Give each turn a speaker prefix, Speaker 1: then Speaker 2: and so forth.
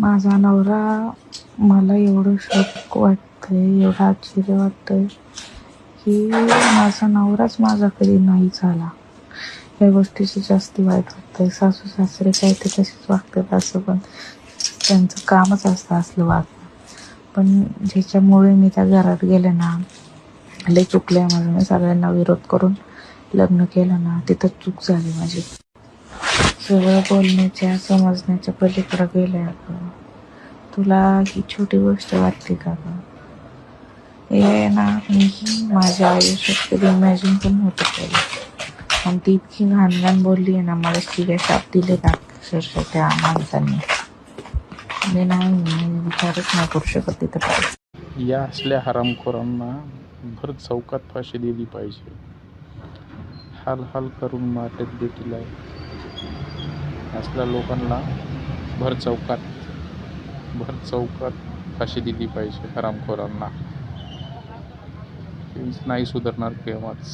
Speaker 1: माझा नवरा मला एवढं शॉक वाटतंय एवढं आश्चर्य वाटतंय की माझा नवराच माझा कधी नाही झाला. या गोष्टीची जास्ती वाईट वाटतंय. सासू सासरे काय ते तसेच वागतात असं पण त्यांचं कामच असतं असलं वागणं. पण ज्याच्यामुळे मी त्या घरात गेले ना लय चुकलं आहे माझं. मी सगळ्यांना विरोध करून लग्न केलं ना तिथं चूक झाली माझी. सगळं बोलण्याच्या समजण्याच्या पलीकडं गेलं अगं तुला ही छोटी गोष्ट वाटते का ग? हे ना मी माझ्या आयुष्यात कधी इमॅजिन पण होत पाहिजे आणि ती इतकी घाण घाण बोलली आहे ना मला शिव्या शाप दिले का अक्षरशः त्या माणसांनी. मी नाही मी विचारच नाही करू शकत तिथं. काय
Speaker 2: या असल्या हरामखोरांना भर चौकात फाशी दिली पाहिजे. हाल हाल करून मारत देखील आहे असल्या लोकांना भर चौकात. भर चौकात फाशी दिली पाहिजे हरामखोरांना. नाही सुधारणार केव्हाच